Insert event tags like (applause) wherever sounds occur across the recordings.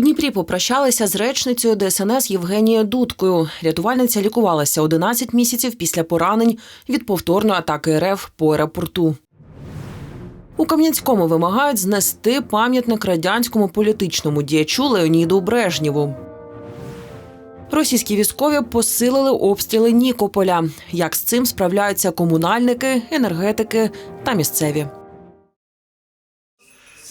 Дніпрі попрощалися з речницею ДСНС Євгенією Дудкою. Рятувальниця лікувалася 11 місяців після поранень від повторної атаки РФ по аеропорту. У Кам'янському вимагають знести пам'ятник радянському політичному діячу Леоніду Брежнєву. Російські військові посилили обстріли Нікополя. Як з цим справляються комунальники, енергетики та місцеві.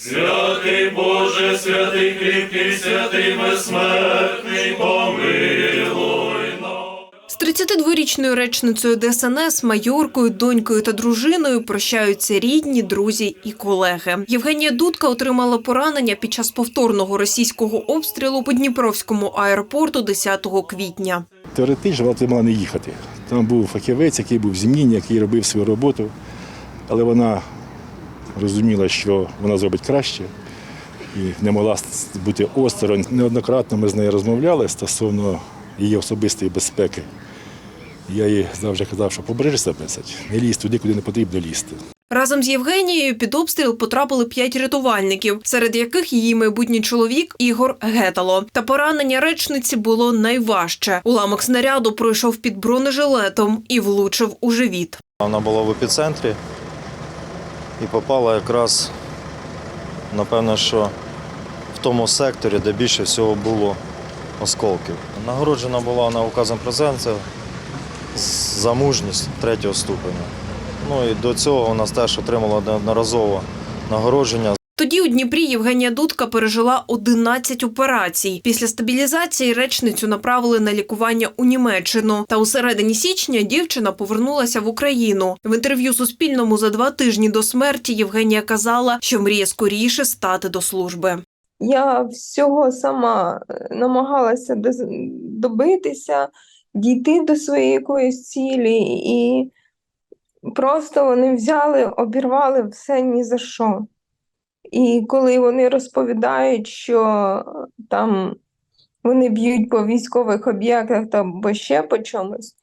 Святий Боже, святий кріпкий, святий безсмертний, помилуй нас. З 32-річною речницею ДСНС, майоркою, донькою та дружиною прощаються рідні, друзі і колеги. Євгенія Дудка отримала поранення під час повторного російського обстрілу по Дніпровському аеропорту 10 квітня. Теоретично вона мала не їхати. Там був фахівець, який був в зміні, який робив свою роботу, але вона розуміла, що вона зробить краще і не могла бути осторонь. Неоднократно ми з нею розмовляли стосовно її особистої безпеки. Я їй завжди казав, що побережися, писать, не лізь туди, куди не потрібно лізти. Разом з Євгенією під обстріл потрапили п'ять рятувальників, серед яких її майбутній чоловік Ігор Гетало. Та поранення речниці було найважче. Уламок снаряду пройшов під бронежилетом і влучив у живіт. Вона була в епіцентрі і попала якраз, напевно, що в тому секторі, де більше всього було осколків. Нагороджена була вона указом президента за мужність третього ступеня. Ну і до цього вона теж отримала неодноразово нагородження Тоді у Дніпрі Євгенія Дудка пережила 11 операцій. Після стабілізації речницю направили на лікування у Німеччину. Та у середині січня дівчина повернулася в Україну. В інтерв'ю Суспільному за два тижні до смерті Євгенія казала, що мріє скоріше стати до служби. Я всього сама е, намагалася добитися, дійти до своєї якоїсь цілі, і просто вони взяли, обірвали все ні за що. І коли вони розповідають, що там вони б'ють по військових об'єктах та або ще по чомусь,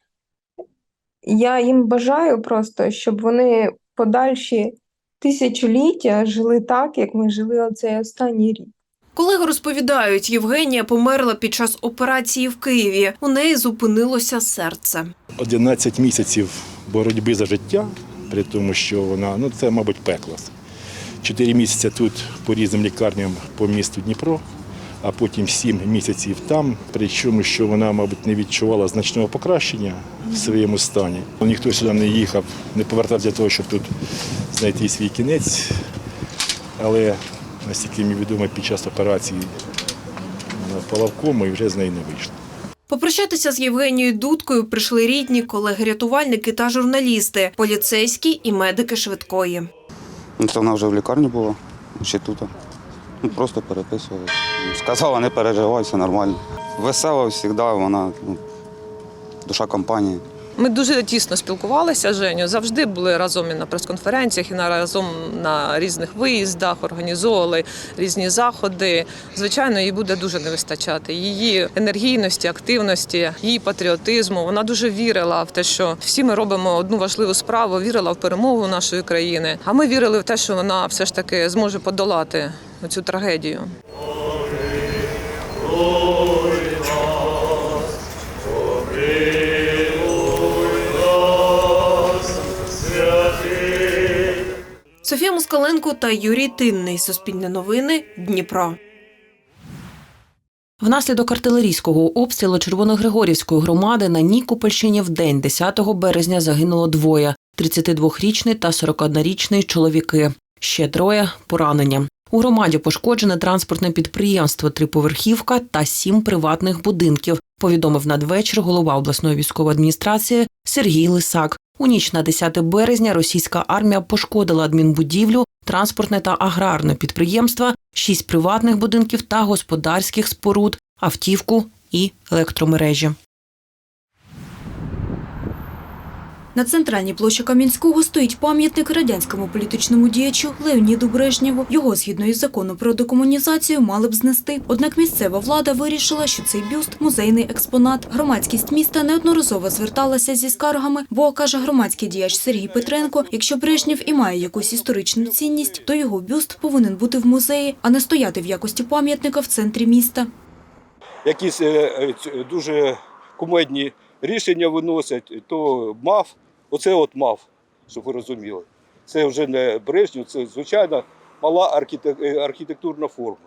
я їм бажаю просто, щоб вони подальші тисячоліття жили так, як ми жили оцей останній рік. Колеги розповідають, Євгенія померла під час операції в Києві. У неї зупинилося серце. 11 місяців боротьби за життя, при тому, що вона, ну це, мабуть, пекло. Чотири місяці тут по різним лікарням по місту Дніпро, а потім сім місяців там. Причому, що вона, мабуть, не відчувала значного покращення в своєму стані. Ніхто сюди не їхав, не повертався для того, щоб тут знайти свій кінець. Але наскільки мені відомо, під час операції впала в кому і вже з неї не вийшла. Попрощатися з Євгенією Дудкою прийшли рідні, колеги-рятувальники та журналісти, поліцейські і медики швидкої. Ну, Це вона вже в лікарні була, ще тут. Ну, просто переписували. Сказала, не переживай, все нормально. Весела завжди, вона ну, душа компанії. Ми дуже тісно спілкувалися Женю, завжди були разом і на прес-конференціях, і на разом на різних виїздах, організовували різні заходи. Звичайно, їй буде дуже не вистачати. Її енергійності, активності, її патріотизму. Вона дуже вірила в те, що всі ми робимо одну важливу справу, вірила в перемогу нашої країни. А ми вірили в те, що вона все ж таки зможе подолати цю трагедію. Софія Москаленко та Юрій Тинний. Суспільне новини. Дніпро. Внаслідок артилерійського обстрілу Червоногригорівської громади на Нікопольщині в день 10 березня загинуло двоє: 32-річний та 41-річний чоловіки. Ще троє поранені. У громаді пошкоджене транспортне підприємство, триповерхівка та сім приватних будинків. Повідомив надвечір голова обласної військової адміністрації Сергій Лисак. У ніч на 10 березня російська армія пошкодила адмінбудівлю, транспортне та аграрне підприємства, шість приватних будинків та господарських споруд, автівку і електромережі. На центральній площі Кам'янського стоїть пам'ятник радянському політичному діячу Леоніду Брежнєву. Його, згідно із законом про декомунізацію, мали б знести. Однак місцева влада вирішила, що цей бюст музейний експонат. Громадськість міста неодноразово зверталася зі скаргами, бо каже громадський діяч Сергій Петренко: якщо Брежнєв і має якусь історичну цінність, то його бюст повинен бути в музеї, а не стояти в якості пам'ятника в центрі міста. якісь е, е, дуже кумедні рішення виносять, то мав, оце от мав, щоб ви розуміли. Це вже не Брежнєв, це звичайна мала е, архітектурна форма.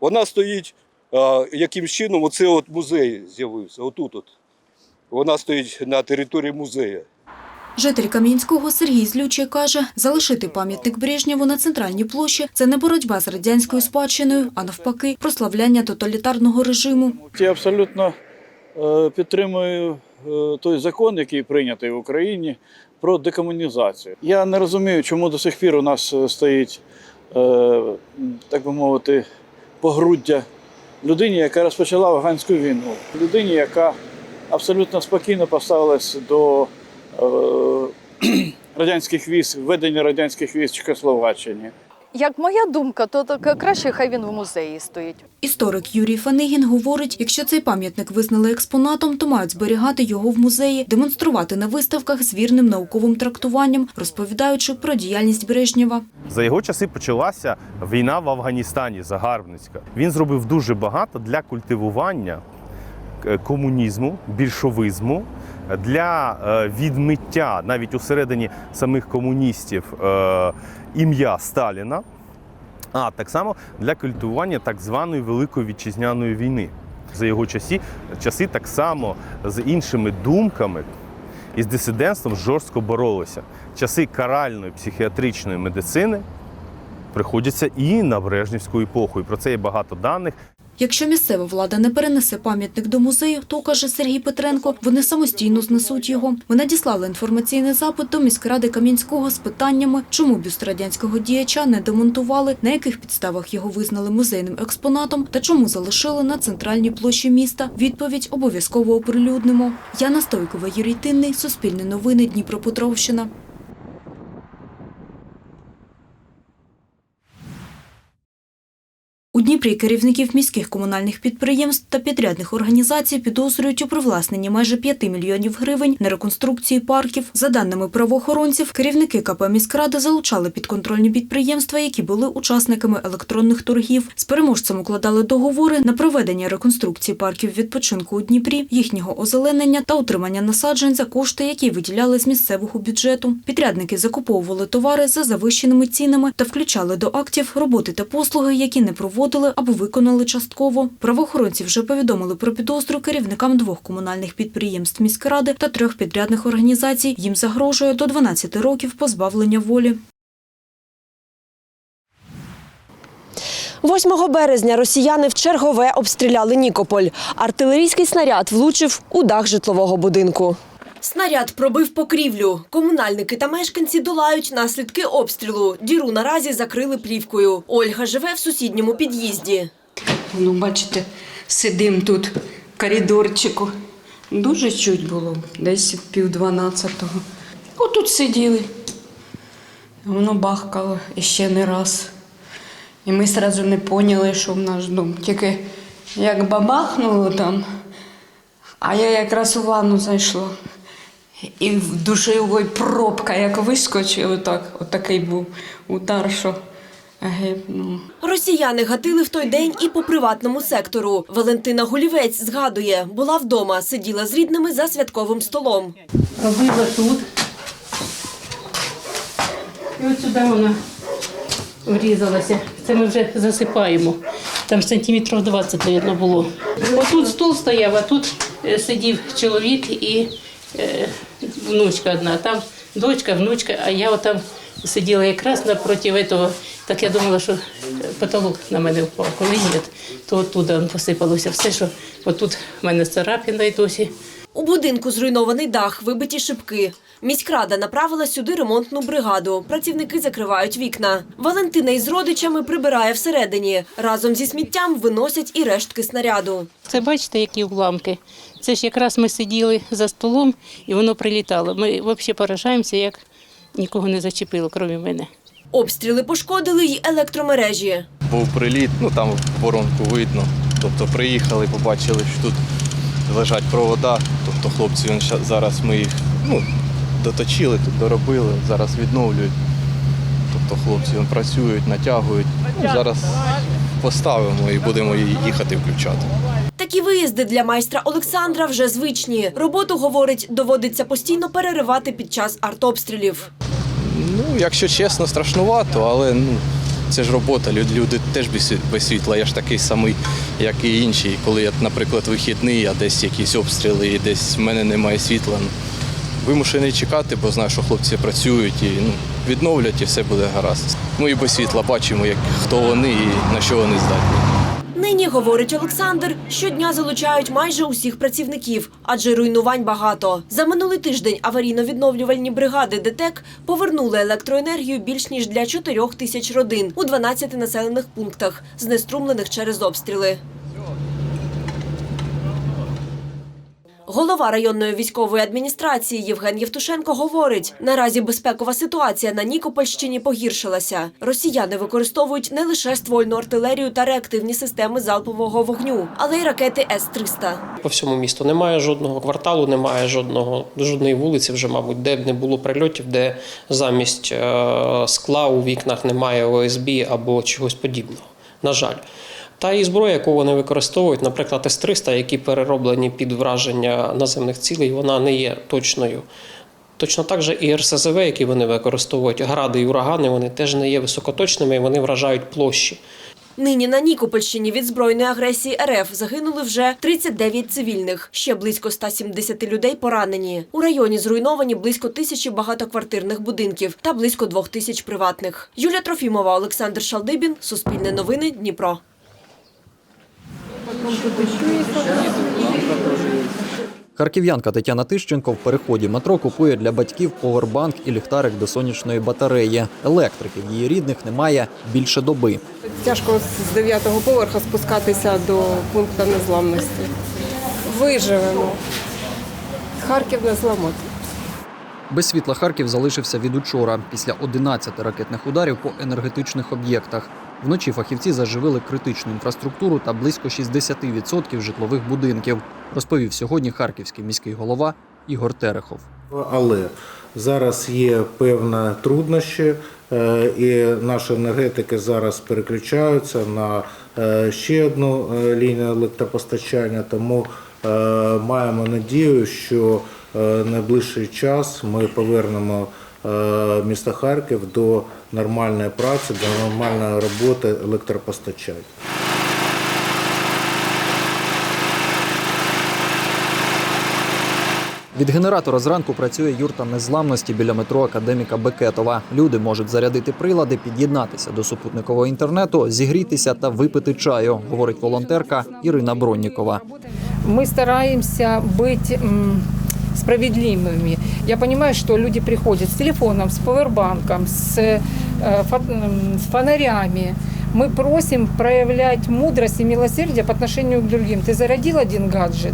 Вона стоїть, яким чином оце от музей з'явився, отут от. Вона стоїть на території музею. Житель Кам'янського Сергій Злючий каже, залишити пам'ятник Брежнєву на центральній площі – це не боротьба з радянською спадщиною, а навпаки, прославляння тоталітарного режиму. Я абсолютно е, підтримую той закон, який прийнятий в Україні про декомунізацію. Я не розумію, чому до сих пір у нас е, стоїть, е, так би мовити, погруддя людині, яка розпочала афганську війну, людині, яка абсолютно спокійно поставилась до е, (clears throat) радянських військ, введення радянських військ в Чехословаччині. Як моя думка, то так краще хай він в музеї стоїть. Історик Юрій Фанигін говорить, якщо цей пам'ятник визнали експонатом, то мають зберігати його в музеї, демонструвати на виставках з вірним науковим трактуванням, розповідаючи про діяльність Брежнєва. За його часи почалася війна в Афганістані загарбницька. Він зробив дуже багато для культивування е, комунізму, більшовизму, для е, відмиття навіть усередині самих комуністів е, ім'я Сталіна, а так само для культивування так званої Великої вітчизняної війни. За його часи, часи так само з іншими думками і з дисидентством жорстко боролися. Часи каральної психіатричної медицини приходяться і на Брежнівську епоху. І про це є багато даних. Якщо місцева влада не перенесе пам'ятник до музею, то, каже Сергій Петренко, вони самостійно знесуть його. Ми надіслали інформаційний запит до міськради Кам'янського з питаннями, чому бюст радянського діяча не демонтували, на яких підставах його визнали музейним експонатом та чому залишили на центральній площі міста. Відповідь обов'язково оприлюднимо. Яна Стойкова, Юрій Тинний, Суспільне новини, Дніпропетровщина. У Дніпрі керівників міських комунальних підприємств та підрядних організацій підозрюють у привласненні майже 5 мільйонів гривень на реконструкції парків. За даними правоохоронців, керівники КП міськради залучали підконтрольні підприємства, які були учасниками електронних торгів. З переможцем укладали договори на проведення реконструкції парків відпочинку у Дніпрі, їхнього озеленення та утримання насаджень за кошти, які виділяли з місцевого бюджету. Підрядники закуповували товари за завищеними цінами та включали до актів роботи та послуги, які не проводили або виконали частково. Правоохоронці вже повідомили про підозру керівникам двох комунальних підприємств міськради та трьох підрядних організацій. Їм загрожує до 12 років позбавлення волі. 8 березня росіяни в чергове обстріляли Нікополь. Артилерійський снаряд влучив у дах житлового будинку. Снаряд пробив покрівлю. Комунальники та мешканці долають наслідки обстрілу. Діру наразі закрили плівкою. Ольга живе в сусідньому під'їзді. Ну, бачите, сидим тут в коридорчику. Дуже чуть було, десь пів дванадцятого. Отут сиділи. Воно бахкало ще не раз. І ми одразу не поняли, що в наш дом. Тільки як бабахнуло там, а я якраз у ванну зайшла. І в душевій пробка, як вискочив, отак, отакий був удар, що гепнув. Росіяни гатили в той день і по приватному сектору. Валентина Гулівець згадує, була вдома, сиділа з рідними за святковим столом. Робила тут. І от сюди вона врізалася. Це ми вже засипаємо. Там сантиметрів 20, мабуть, було. Отут стол стояв, а тут е, сидів чоловік і внучка одна. Там дочка, внучка, а я отам сиділа якраз напроти того. Так я думала, що потолок на мене впав. Коли ні, то оттуда посипалося все, що отут в мене царапина й досі. У будинку зруйнований дах, вибиті шибки. Міськрада направила сюди ремонтну бригаду. Працівники закривають вікна. Валентина із родичами прибирає всередині. Разом зі сміттям виносять і рештки снаряду. Це бачите, які уламки. Це ж якраз ми сиділи за столом і воно прилітало. Ми взагалі поражаємося, як нікого не зачепило, крім мене. Обстріли пошкодили й електромережі. Був приліт, ну там воронку видно. Тобто приїхали, побачили, що тут лежать провода. Тобто хлопці він зараз ми їх ну, доточили, тут доробили, зараз відновлюють. Тобто хлопці він, працюють, натягують. Ну, зараз поставимо і будемо їхати включати. Такі виїзди для майстра Олександра вже звичні. Роботу, говорить, доводиться постійно переривати під час артобстрілів. Ну, якщо чесно, страшнувато, але ну, це ж робота. Люд- Люди теж без світла. Я ж такий самий, як і інші. Коли я, наприклад, вихідний, а десь якісь обстріли, і десь в мене немає світла. Ну, вимушений чекати, бо знаю, що хлопці працюють і ну, відновлять, і все буде гаразд. Ми і без світла бачимо, як, хто вони і на що вони здатні. Нині, говорить Олександр, щодня залучають майже усіх працівників, адже руйнувань багато. За минулий тиждень аварійно-відновлювальні бригади ДТЕК повернули електроенергію більш ніж для 4 тисяч родин у 12 населених пунктах, знеструмлених через обстріли. Голова районної військової адміністрації Євген Євтушенко говорить: наразі безпекова ситуація на Нікопольщині погіршилася. Росіяни використовують не лише ствольну артилерію та реактивні системи залпового вогню, але й ракети С-300. По всьому місту немає жодного кварталу, немає жодного жодної вулиці, вже мабуть, де б не було прильотів, де замість е, скла у вікнах немає ОСБ або чогось подібного. На жаль. Та і зброя, яку вони використовують, наприклад, С-300, які перероблені під враження наземних цілей, вона не є точною. Точно так же і РСЗВ, які вони використовують, гради і урагани, вони теж не є високоточними, і вони вражають площі. Нині на Нікопольщині від збройної агресії РФ загинули вже 39 цивільних. Ще близько 170 людей поранені. У районі зруйновані близько тисячі багатоквартирних будинків та близько двох тисяч приватних. Юлія Трофімова, Олександр Шалдибін, Суспільне новини, Дніпро. Харків'янка Тетяна Тищенко в переході метро купує для батьків повербанк і ліхтарик до сонячної батареї. Електрики в її рідних немає більше доби. Тяжко з дев'ятого поверха спускатися до пункту незламності. Виживемо. Харків не зламати. Без світла Харків залишився від учора після 11 ракетних ударів по енергетичних об'єктах. Вночі фахівці заживили критичну інфраструктуру та близько 60% житлових будинків, розповів сьогодні харківський міський голова Ігор Терехов. Але зараз є певні труднощі, е, і наші енергетики зараз переключаються на е, ще одну е, лінію електропостачання, тому маємо надію, що найближчий час ми повернемо е, місто Харків до нормальної праці, до нормальної роботи електропостачання. Від генератора зранку працює юрта незламності біля метро Академіка Бекетова. Люди можуть зарядити прилади, під'єднатися до супутникового інтернету, зігрітися та випити чаю, говорить волонтерка Ірина Броннікова. Мы стараемся быть м, справедливыми. Я понимаю, что люди приходят с телефоном, с пауэрбанком, с, э, фо- м, с фонарями. Мы просим проявлять мудрость и милосердие по отношению к другим. Ты зарядил один гаджет,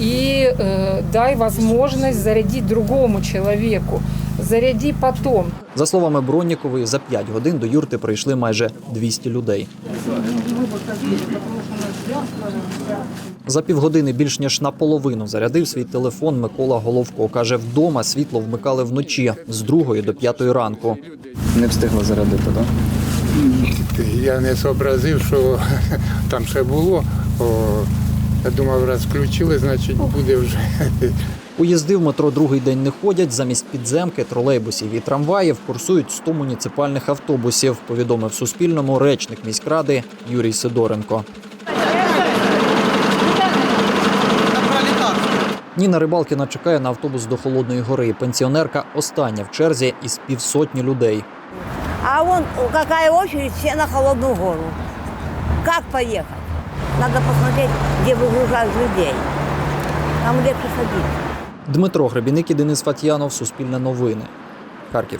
и э, дай возможность зарядить другому человеку. Заряди потом. За словами Броннікової, за 5 годин до юрти прийшли майже 200 людей. За півгодини більш ніж наполовину зарядив свій телефон Микола Головко. Каже, вдома світло вмикали вночі з 2 до 5 ранку. Не встигли зарядити, так? Я не зобразив, що (laughs) там ще було. О, я думав, раз включили, значить буде вже. Уїзди в метро другий день не ходять. Замість підземки, тролейбусів і трамваїв курсують 100 муніципальних автобусів, повідомив Суспільному речник міськради Юрій Сидоренко. Ніна Рибалкіна чекає на автобус до Холодної гори. Пенсіонерка остання в черзі із півсотні людей. А вон яка очередь, ще на Холодну гору. Як поїхати? Треба посмотреть, де вигружають людей. там легше садиться. Дмитро Гребіник і Денис Фатьянов, Суспільне новини. Харків.